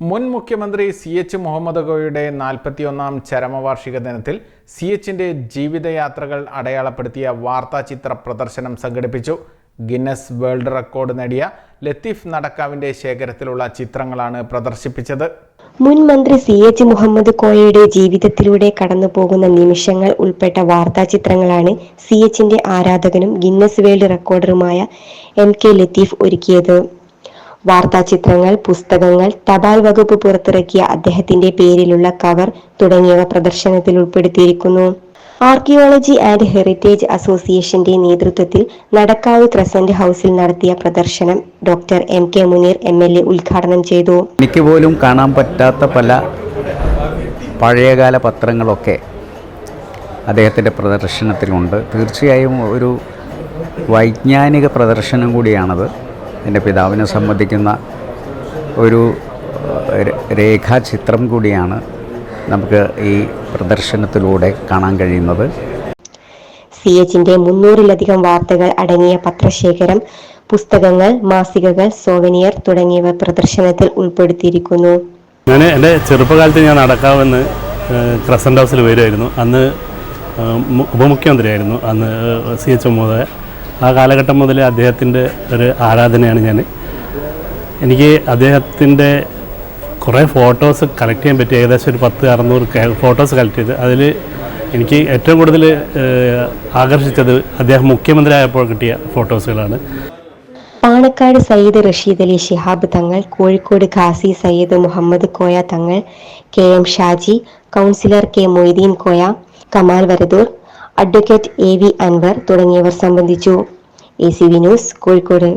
മുൻ മുഖ്യമന്ത്രി C H Muhammad ഗോയുടെ നാൽപ്പത്തിയൊന്നാം ചരമവാർഷിക ദിനത്തിൽ സി എച്ചിന്റെ ജീവിതയാത്രകൾ അടയാളപ്പെടുത്തിയ വാർത്താചിത്ര പ്രദർശനം സംഘടിപ്പിച്ചു. ഗിന്നസ് വേൾഡ് റെക്കോർഡ് നേടിയ ലത്തീഫ് നടക്കാവിന്റെ ശേഖരത്തിലുള്ള ചിത്രങ്ങളാണ് പ്രദർശിപ്പിച്ചത്. മുൻ മന്ത്രി സി എച്ച് മുഹമ്മദ് കോയയുടെ ജീവിതത്തിലൂടെ കടന്നു പോകുന്ന നിമിഷങ്ങൾ ഉൾപ്പെട്ട വാർത്താചിത്രങ്ങളാണ് സി എച്ചിന്റെ ആരാധകനും ഗിന്നസ് വേൾഡ് റെക്കോർഡറുമായ എം കെ ലത്തീഫ് ഒരുക്കിയത്. വാർത്താചിത്രങ്ങൾ പുസ്തകങ്ങൾ തപാൽ വകുപ്പ് പുറത്തിറക്കിയ അദ്ദേഹത്തിന്റെ പേരിലുള്ള കവർ തുടങ്ങിയവ പ്രദർശനത്തിൽ ഉൾപ്പെടുത്തിയിരിക്കുന്നു. ആർക്കിയോളജി ആൻഡ് ഹെറിറ്റേജ് അസോസിയേഷന്റെ നേതൃത്വത്തിൽ നടക്കാവ് ക്രസന്റ് ഹൗസിൽ നടത്തിയ പ്രദർശനം doctor M. K. Muneer M. L. A ഉദ്ഘാടനം ചെയ്തു. എനിക്ക് പോലും കാണാൻ പറ്റാത്ത പല പഴയകാല പത്രങ്ങളൊക്കെ അദ്ദേഹത്തിന്റെ പ്രദർശനത്തിലുണ്ട്. തീർച്ചയായും ഒരു വൈജ്ഞാനിക പ്രദർശനം കൂടിയാണത്. എന്റെ പിതാവിനെ സംബന്ധിക്കുന്ന ഒരു രേഖാചിത്രം കൂടിയാണ് നമുക്ക് ഈ പ്രദർശനത്തിലൂടെ കാണാൻ കഴിയുന്നത്. സി എച്ചിന്റെ മുന്നൂറിലധികം വാർത്തകൾ അടങ്ങിയ പത്രശേഖരം പുസ്തകങ്ങൾ മാസികകൾ സോവനിയർ തുടങ്ങിയവ പ്രദർശനത്തിൽ ഉൾപ്പെടുത്തിയിരിക്കുന്നു. ഞാൻ എന്റെ ചെറുപ്പകാലത്ത് ഞാൻ അടക്കാമെന്ന് ക്രസന്റ് ഹൗസിൽ വരുമായിരുന്നു. അന്ന് ഉപമുഖ്യമന്ത്രിയായിരുന്നു. അന്ന് സി എച്ച് മുഹമ്മദ് ആ കാലഘട്ടം മുതൽ അദ്ദേഹത്തിന്റെ ഒരു ആരാധനയാണ് ഞാൻ. എനിക്ക് അദ്ദേഹത്തിന്റെ കുറേ ഫോട്ടോസ് കളക്ട് ചെയ്യാൻ പറ്റി. ഏകദേശം ഒരു പത്ത് അറുന്നൂറ് ഫോട്ടോസ് കളക്ട് ചെയ്ത്. അതിൽ എനിക്ക് ഏറ്റവും കൂടുതൽ ആകർഷിച്ചത് അദ്ദേഹം മുഖ്യമന്ത്രി ആയപ്പോൾ കിട്ടിയ ഫോട്ടോസുകളാണ്. Panakkad Sayyid Rasheed Ali Shihab Thangal Kozhikode Khasi Sayyid Muhammad Koya Thangal K M Shaji councillor K Moideen Koya Kamal Varadoor advocate A V Anwar തുടങ്ങിയവർ സംബന്ധിച്ചു. A C V news Kozhikode.